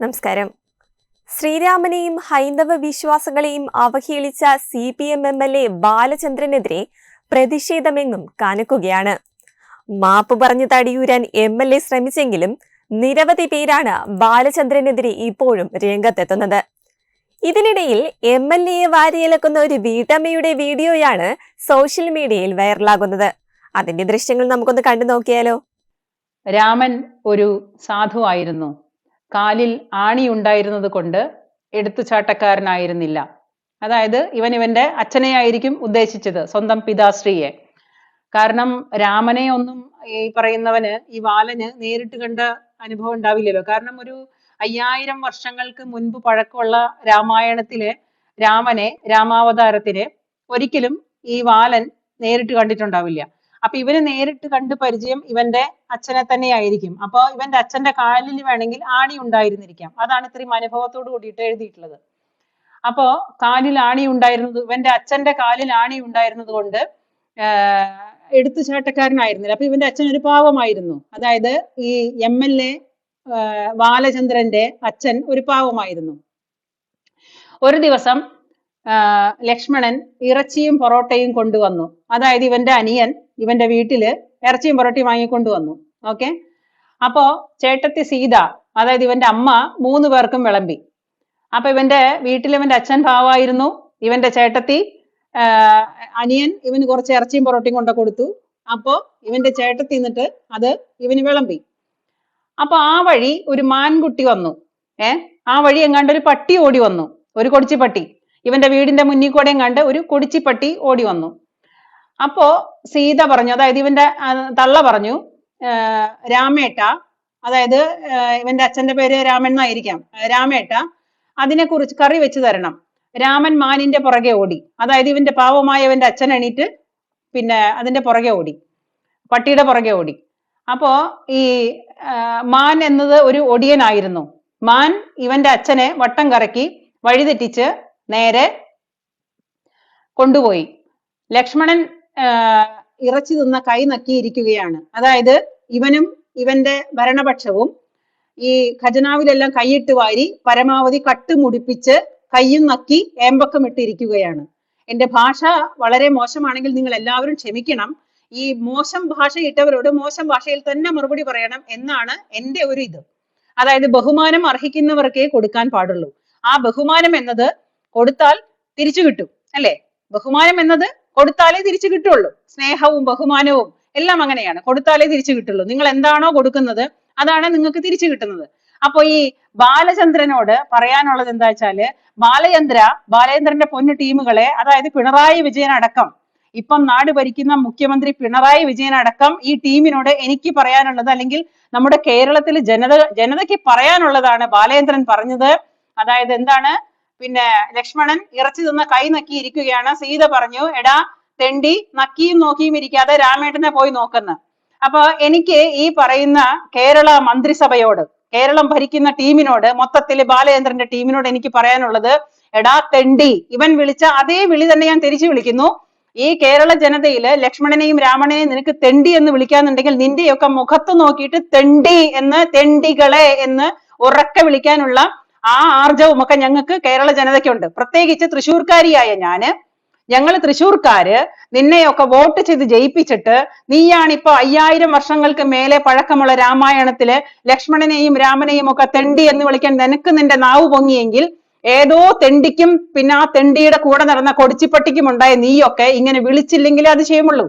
നമസ്കാരം. ശ്രീരാമനെയും ഹൈന്ദവ വിശ്വാസങ്ങളെയും അവഹേളിച്ച C P M M L A ബാലചന്ദ്രനെതിരെ പ്രതിഷേധമെങ്ങും കനക്കുകയാണ്. മാപ്പ് പറഞ്ഞു തടിയൂരാൻ എം എൽ എ ശ്രമിച്ചെങ്കിലും നിരവധി പേരാണ് ബാലചന്ദ്രനെതിരെ ഇപ്പോഴും രംഗത്തെത്തുന്നത്. ഇതിനിടയിൽ എം എൽ എയെ വാരിയിലക്കുന്ന ഒരു വീട്ടമ്മയുടെ വീഡിയോയാണ് സോഷ്യൽ മീഡിയയിൽ വൈറലാകുന്നത്. അതിന്റെ ദൃശ്യങ്ങൾ നമുക്കൊന്ന് കണ്ടു നോക്കിയാലോ? രാമൻ ഒരു സാധുവായിരുന്നു. കാലിൽ ആണിയുണ്ടായിരുന്നത് കൊണ്ട് എടുത്തുചാട്ടക്കാരനായിരുന്നില്ല. അതായത് ഇവൻ ഇവന്റെ അച്ഛനെ ആയിരിക്കും ഉദ്ദേശിച്ചത് സ്വന്തം പിതാശ്രീയെ. കാരണം രാമനെ ഒന്നും ഈ പറയുന്നവന് ഈ വാലന് നേരിട്ട് കണ്ട അനുഭവം ഉണ്ടാവില്ലല്ലോ. കാരണം ഒരു അയ്യായിരം വർഷങ്ങൾക്ക് മുൻപ് പഴക്കമുള്ള രാമായണത്തിലെ രാമനെ രാമാവതാരത്തിനെ ഒരിക്കലും ഈ വാലൻ നേരിട്ട് കണ്ടിട്ടുണ്ടാവില്ല. അപ്പൊ ഇവന് നേരിട്ട് കണ്ട് പരിചയം ഇവന്റെ അച്ഛനെ തന്നെ ആയിരിക്കും അപ്പൊ ഇവന്റെ അച്ഛന്റെ കാലിൽ വേണമെങ്കിൽ ആണി ഉണ്ടായിരുന്നിരിക്കാം. അതാണ് ഇത്രയും അനുഭവത്തോട് കൂടിയിട്ട് എഴുതിയിട്ടുള്ളത്. അപ്പോ കാലിൽ ആണി ഉണ്ടായിരുന്നത് ഇവന്റെ അച്ഛന്റെ കാലിൽ ആണി ഉണ്ടായിരുന്നത് കൊണ്ട് എടുത്തു ചാട്ടക്കാരനായിരുന്നില്ല അപ്പൊ ഇവന്റെ അച്ഛൻ ഒരു പാവമായിരുന്നു. അതായത് ഈ എം എൽ എ ബാലചന്ദ്രന്റെ അച്ഛൻ ഒരു പാവമായിരുന്നു. ഒരു ദിവസം ലക്ഷ്മണൻ ഇറച്ചിയും പൊറോട്ടയും കൊണ്ടുവന്നു. അതായത് ഇവന്റെ അനിയൻ ഇവന്റെ വീട്ടിൽ ഇറച്ചിയും പൊറോട്ടയും വാങ്ങിക്കൊണ്ട് വന്നു. ഓക്കെ അപ്പോ ചേട്ടത്തി സീത അതായത് ഇവന്റെ അമ്മ മൂന്ന് പേർക്കും വിളമ്പി. അപ്പൊ ഇവന്റെ വീട്ടിൽ ഇവന്റെ അച്ഛൻ ഭാവായിരുന്നു ഇവന്റെ ചേട്ടത്തി അനിയൻ ഇവന് കുറച്ച് ഇറച്ചിയും പൊറോട്ടയും കൊണ്ട കൊടുത്തു. അപ്പോ ഇവന്റെ ചേട്ടത്തി നിന്നിട്ട് അത് ഇവന് വിളമ്പി. അപ്പൊ ആ വഴി ഒരു മാൻകുട്ടി വന്നു. ഏ? ആ വഴി എങ്ങാണ്ട് ഒരു പട്ടി ഓടി വന്നു. ഒരു കൊടിച്ചിപ്പട്ടി. ഇവന്റെ വീടിന്റെ മുന്നിൽ കൂടെ എങ്ങാണ്ട് ഒരു കൊടിച്ചിപ്പട്ടി ഓടി വന്നു. അപ്പോ സീത പറഞ്ഞു അതായത് ഇവന്റെ തള്ള പറഞ്ഞു രാമേട്ട അതായത് ഇവന്റെ അച്ഛന്റെ പേര് രാമൻ എന്നായിരിക്കാം. രാമേട്ട അതിനെ കുറിച്ച് കറി വെച്ച് തരണം. രാമൻ മാനിന്റെ പുറകെ ഓടി. അതായത് ഇവന്റെ പാവമായ ഇവന്റെ അച്ഛൻ എണീറ്റ് പിന്നെ അതിന്റെ പുറകെ ഓടി. പട്ടിയുടെ പുറകെ ഓടി. അപ്പോ ഈ മാൻ എന്നത് ഒരു ഒടിയനായിരുന്നു. മാൻ ഇവന്റെ അച്ഛനെ വട്ടം കറക്കി വഴിതെറ്റിച്ച് നേരെ കൊണ്ടുപോയി. ലക്ഷ്മണൻ ഇറച്ചി തിന്ന കൈ നക്കിയിരിക്കുകയാണ്. അതായത് ഇവനും ഇവന്റെ ഭരണപക്ഷവും ഈ ഖജനാവിലെല്ലാം കൈയിട്ട് വാരി പരമാവധി കട്ടുമുടിപ്പിച്ച് കയ്യും നക്കി ഏമ്പക്കം ഇട്ടിരിക്കുകയാണ്. എന്റെ ഭാഷ വളരെ മോശമാണെങ്കിൽ നിങ്ങൾ എല്ലാവരും ക്ഷമിക്കണം. ഈ മോശം ഭാഷ ഇട്ടവരോട് മോശം ഭാഷയിൽ തന്നെ മറുപടി പറയണം എന്നാണ് എന്റെ ഒരു ഇത്. അതായത് ബഹുമാനം അർഹിക്കുന്നവർക്കേ കൊടുക്കാൻ പാടുള്ളൂ. ആ ബഹുമാനം എന്നത് കൊടുത്താൽ തിരിച്ചു കിട്ടും അല്ലേ? ബഹുമാനം എന്നത് കൊടുത്താലേ തിരിച്ചു കിട്ടുള്ളൂ. സ്നേഹവും ബഹുമാനവും എല്ലാം അങ്ങനെയാണ്. കൊടുത്താലേ തിരിച്ചു കിട്ടുള്ളൂ. നിങ്ങൾ എന്താണോ കൊടുക്കുന്നത് അതാണ് നിങ്ങൾക്ക് തിരിച്ചു കിട്ടുന്നത്. അപ്പൊ ഈ ബാലചന്ദ്രനോട് പറയാനുള്ളത് എന്താ വെച്ചാൽ ബാലചന്ദ്ര ബാലചന്ദ്രന്റെ പൊന്നു ടീമുകളെ അതായത് പിണറായി വിജയൻ അടക്കം ഇപ്പം നാട് ഭരിക്കുന്ന മുഖ്യമന്ത്രി പിണറായി വിജയൻ അടക്കം ഈ ടീമിനോട് എനിക്ക് പറയാനുള്ളത് അല്ലെങ്കിൽ നമ്മുടെ കേരളത്തിലെ ജനത ജനതയ്ക്ക് പറയാനുള്ളതാണ് ബാലചന്ദ്രൻ പറഞ്ഞത്. അതായത് എന്താണ്? പിന്നെ ലക്ഷ്മണൻ ഇറച്ചി തിന്ന കൈ നക്കി ഇരിക്കുകയാണ് സീത പറഞ്ഞു എടാ തെണ്ടി നക്കിയും നോക്കിയും ഇരിക്കാതെ രാമേട്ടനെ പോയി നോക്കുന്നു. അപ്പൊ എനിക്ക് ഈ പറയുന്ന കേരള മന്ത്രിസഭയോട് കേരളം ഭരിക്കുന്ന ടീമിനോട് മൊത്തത്തിൽ ബാലചന്ദ്രന്റെ ടീമിനോട് എനിക്ക് പറയാനുള്ളത് എടാ തെണ്ടി ഇവൻ വിളിച്ച അതേ വിളി തന്നെ ഞാൻ തിരിച്ചു വിളിക്കുന്നു. ഈ കേരള ജനതയിൽ ലക്ഷ്മണനെയും രാമണനെയും നിനക്ക് തെണ്ടി എന്ന് വിളിക്കാന്നുണ്ടെങ്കിൽ നിന്റെയൊക്കെ മുഖത്ത് നോക്കിയിട്ട് തെണ്ടി എന്ന് തെണ്ടികളെ എന്ന് ഉറക്കെ വിളിക്കാനുള്ള ആ ആർജവും ഒക്കെ ഞങ്ങൾക്ക് കേരള ജനതയ്ക്കുണ്ട്. പ്രത്യേകിച്ച് തൃശ്ശൂർക്കാരിയായ ഞാൻ. ഞങ്ങൾ തൃശ്ശൂർക്കാര് നിന്നെയൊക്കെ വോട്ട് ചെയ്ത് ജയിപ്പിച്ചിട്ട് നീയാണിപ്പോ അയ്യായിരം വർഷങ്ങൾക്ക് മേലെ പഴക്കമുള്ള രാമായണത്തിൽ ലക്ഷ്മണനെയും രാമനെയും ഒക്കെ തെണ്ടി എന്ന് വിളിക്കാൻ നിനക്ക് നിന്റെ നാവ് പൊങ്ങിയെങ്കിൽ ഏതോ തെണ്ടിക്കും പിന്നെ ആ തെണ്ടിയുടെ കൂടെ നടന്ന കൊടിച്ചിപ്പട്ടിക്കും ഉണ്ടായ നീയൊക്കെ ഇങ്ങനെ വിളിച്ചില്ലെങ്കിലേ അത് ചെയ്യുമുള്ളൂ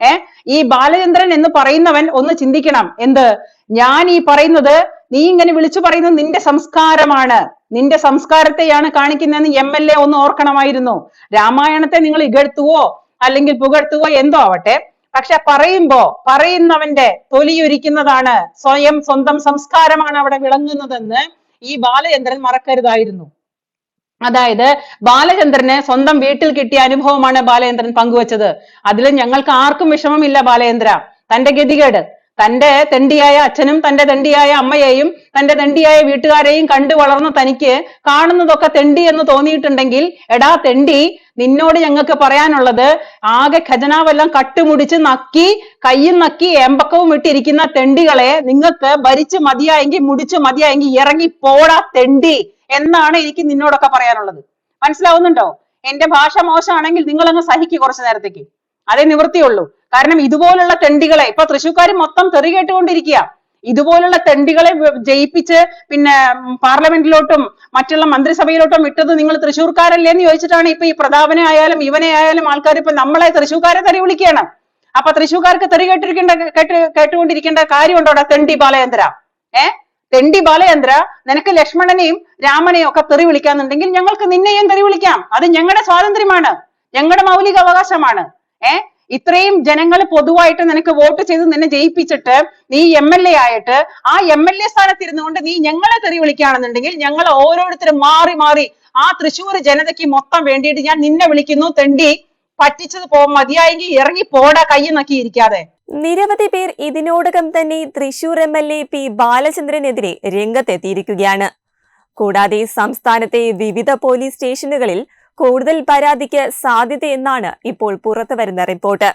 ഏ? ഈ ബാലചന്ദ്രൻ എന്ന് പറയുന്നവൻ ഒന്ന് ചിന്തിക്കണം. എന്ത്? ഞാൻ ഈ പറയുന്നത് നീ ഇങ്ങനെ വിളിച്ചു പറയുന്നത് നിന്റെ സംസ്കാരമാണ്. നിന്റെ സംസ്കാരത്തെയാണ് കാണിക്കുന്നതെന്ന് എം എൽ എ ഒന്ന് ഓർക്കണമായിരുന്നു. രാമായണത്തെ നിങ്ങൾ ഇകഴ്ത്തുവോ? അല്ലെങ്കിൽ പുകഴ്ത്തുവോ? എന്തോ ആവട്ടെ. പക്ഷെ പറയുമ്പോ പറയുന്നവന്റെ തൊലിയൊരിക്കുന്നതാണ്. സ്വയം സ്വന്തം സംസ്കാരമാണ് അവിടെ വിളങ്ങുന്നതെന്ന് ഈ ബാലചന്ദ്രൻ മറക്കരുതായിരുന്നു. അതായത് ബാലചന്ദ്രന് സ്വന്തം വീട്ടിൽ കിട്ടിയ അനുഭവമാണ് ബാലചന്ദ്രൻ പങ്കുവച്ചത്. അതിൽ ഞങ്ങൾക്ക് ആർക്കും വിഷമമില്ല ബാലചന്ദ്ര. തന്റെ ഗതികേട്. തന്റെ തെണ്ടിയായ അച്ഛനും തന്റെ തെണ്ടിയായ അമ്മയെയും തന്റെ തെണ്ടിയായ വീട്ടുകാരെയും കണ്ടു വളർന്ന തനിക്ക് കാണുന്നതൊക്കെ തെണ്ടി എന്ന് തോന്നിയിട്ടുണ്ടെങ്കിൽ എടാ തെണ്ടി നിന്നോട് ഞങ്ങൾക്ക് പറയാനുള്ളത് ആകെ ഖജനാവെല്ലാം കട്ടുമുടിച്ച് നക്കി കയ്യും നക്കി എമ്പക്കവും ഇട്ടിരിക്കുന്ന തെണ്ടികളെ നിങ്ങൾക്ക് ഭരിച്ചു മതിയായെങ്കിൽ മുടിച്ച് മതിയായെങ്കിൽ ഇറങ്ങി പോടാ തെണ്ടി എന്നാണ് എനിക്ക് നിന്നോടൊക്കെ പറയാനുള്ളത്. മനസ്സിലാവുന്നുണ്ടോ? എന്റെ ഭാഷ മോശമാണെങ്കിൽ നിങ്ങൾ അങ്ങ് സഹിക്ക് കുറച്ചു നേരത്തേക്ക്. അതേ നിവൃത്തിയുള്ളൂ. കാരണം ഇതുപോലുള്ള തെണ്ടികളെ ഇപ്പൊ തൃശ്ശൂർക്കാർ മൊത്തം തെറി കേട്ടുകൊണ്ടിരിക്കുക ഇതുപോലുള്ള തെണ്ടികളെ ജയിപ്പിച്ച് പിന്നെ പാർലമെന്റിലോട്ടും മറ്റുള്ള മന്ത്രിസഭയിലോട്ടും വിട്ടത് നിങ്ങൾ തൃശ്ശൂർക്കാരല്ലേ എന്ന് ചോദിച്ചിട്ടാണ് ഇപ്പൊ ഈ പ്രതാപനെ ആയാലും ഇവനെ ആയാലും ആൾക്കാർ ഇപ്പൊ നമ്മളെ തൃശ്ശൂർക്കാരെ തെറി വിളിക്കുകയാണ്. അപ്പൊ തൃശ്ശൂർക്കാർക്ക് തെറി കേട്ടിരിക്കേണ്ട കേട്ട് കേട്ടുകൊണ്ടിരിക്കേണ്ട കാര്യമുണ്ടോടാ തെണ്ടി ബാലചന്ദ്ര? ഏ? തെണ്ടി ബാലചന്ദ്ര നിനക്ക് ലക്ഷ്മണനെയും രാമനെയും ഒക്കെ തെറി വിളിക്കാന്നുണ്ടെങ്കിൽ ഞങ്ങൾക്ക് നിന്നെയും തെറി വിളിക്കാം. അത് ഞങ്ങളുടെ സ്വാതന്ത്ര്യമാണ്. ഞങ്ങളുടെ മൗലിക അവകാശമാണ് ഏ? ഇത്രയും ജനങ്ങൾ പൊതുവായിട്ട് നിനക്ക് വോട്ട് ചെയ്ത് നിന്നെ ജയിപ്പിച്ചിട്ട് നീ എം എൽ എ ആയിട്ട് ആ എം എൽ എ സ്ഥാനത്ത് നീ ഞങ്ങളെ തെറി വിളിക്കുകയാണെന്നുണ്ടെങ്കിൽ ഞങ്ങൾ ഓരോരുത്തരും മാറി മാറി ആ തൃശ്ശൂർ ജനതയ്ക്ക് മൊത്തം വേണ്ടിയിട്ട് ഞാൻ നിന്നെ വിളിക്കുന്നു തെണ്ടി. പറ്റിച്ചത് പോ മതിയായെങ്കിൽ ഇറങ്ങി പോടാ കൈ നക്കി ഇരിക്കാതെ. നിരവധി പേർ ഇതിനോടകം തന്നെ Thrissur M L A P ബാലചന്ദ്രനെതിരെ രംഗത്തെത്തിയിരിക്കുകയാണ്. കൂടാതെ സംസ്ഥാനത്തെ വിവിധ പോലീസ് സ്റ്റേഷനുകളിൽ കൂടുതൽ പരാതിക്ക് സാധ്യതയെന്നാണ് ഇപ്പോൾ പുറത്തുവരുന്ന റിപ്പോർട്ട്.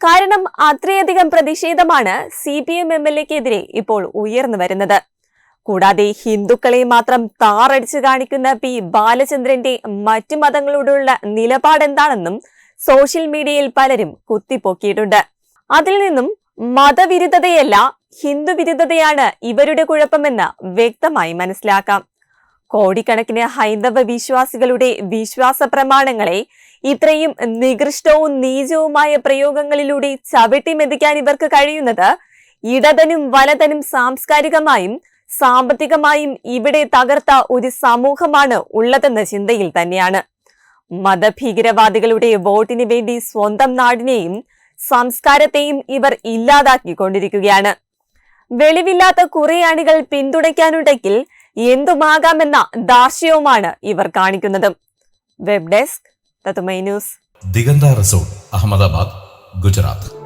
കാരണം അത്രയധികം പ്രതിഷേധമാണ് C P M M L എക്കെതിരെ ഇപ്പോൾ ഉയർന്നു വരുന്നത്. കൂടാതെ ഹിന്ദുക്കളെ മാത്രം താറടിച്ചു കാണിക്കുന്ന പി ബാലചന്ദ്രന്റെ മറ്റു മതങ്ങളോടുള്ള നിലപാടെന്താണെന്നും സോഷ്യൽ മീഡിയയിൽ പലരും കുത്തിപ്പൊക്കിയിട്ടുണ്ട്. അതിൽ നിന്നും മതവിരുദ്ധതയല്ല ഹിന്ദുവിരുദ്ധതയാണ് ഇവരുടെ കുഴപ്പമെന്ന് വ്യക്തമായി മനസ്സിലാക്കാം. കോടിക്കണക്കിന് ഹൈന്ദവ വിശ്വാസികളുടെ വിശ്വാസ പ്രമാണങ്ങളെ ഇത്രയും നികൃഷ്ടവും നീചവുമായ പ്രയോഗങ്ങളിലൂടെ ചവിട്ടിമെതിക്കാൻ ഇവർക്ക് കഴിയുന്നത് ഇടതനും വലതനും സാംസ്കാരികമായും സാമ്പത്തികമായും ഇവിടെ തകർത്ത ഒരു സമൂഹമാണ് ഉള്ളതെന്ന ചിന്തയിൽ തന്നെയാണ്. മതഭീകരവാദികളുടെ വോട്ടിന് വേണ്ടി സ്വന്തം നാടിനെയും സംസ്കാരത്തെയും ഇവർ ഇല്ലാതാക്കിക്കൊണ്ടിരിക്കുകയാണ്. വെളിവില്ലാത്ത കുറെ അണികൾ പിന്തുണയ്ക്കാനുണ്ടെങ്കിൽ എന്തുമാകാമെന്ന ദാർശ്യവുമാണ് ഇവർ കാണിക്കുന്നത്. Web desk news. Diganta resort Ahmedabad Gujarat.